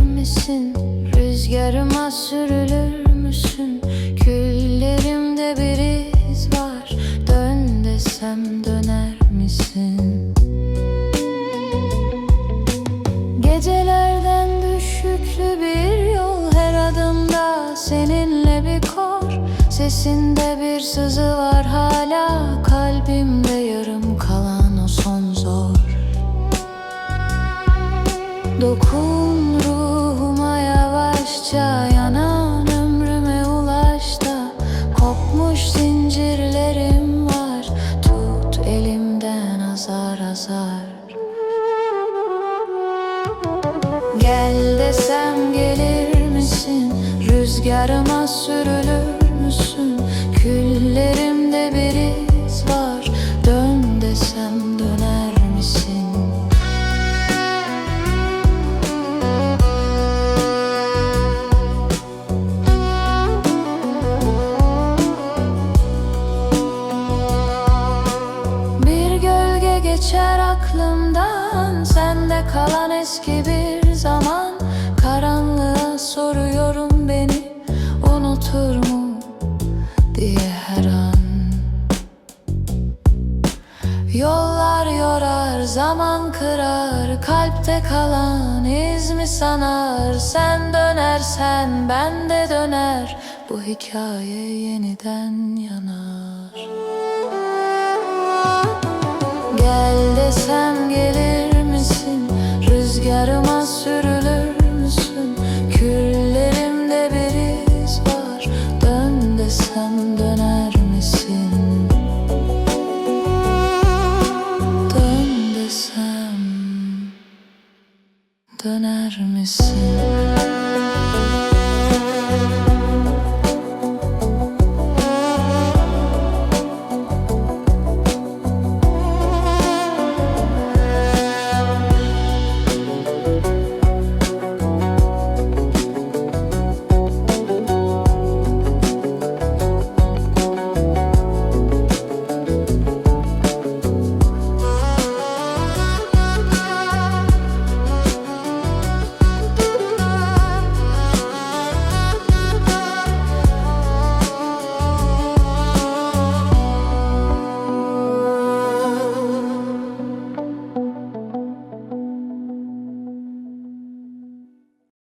misin? Rüzgarıma sürülür müsün? Küllerimde bir iz var Dön desem döner misin? Gecelerden düşüklü bir yol Her adımda seninle bir kor Sesinde bir sızı var hala Kalbimde yarım Dokun ruhuma yavaşça Yanan ömrüme ulaş da Kopmuş zincirlerim var Tut elimden azar azar Gel desem gelir misin? Rüzgarıma sürülür müsün? Küllerimde geçer aklımdan. Sende kalan eski bir zaman. Karanlığa soruyorum beni Unutur mu diye her an. Yollar yorar, zaman kırar. Kalpte kalan iz mi sanar? Sen dönersen ben de döner. Bu hikaye yeniden yanar desem gelir misin? Rüzgarıma sürülür müsün? Küllerimde bir iz var Dön desem döner misin? Dön desem döner misin?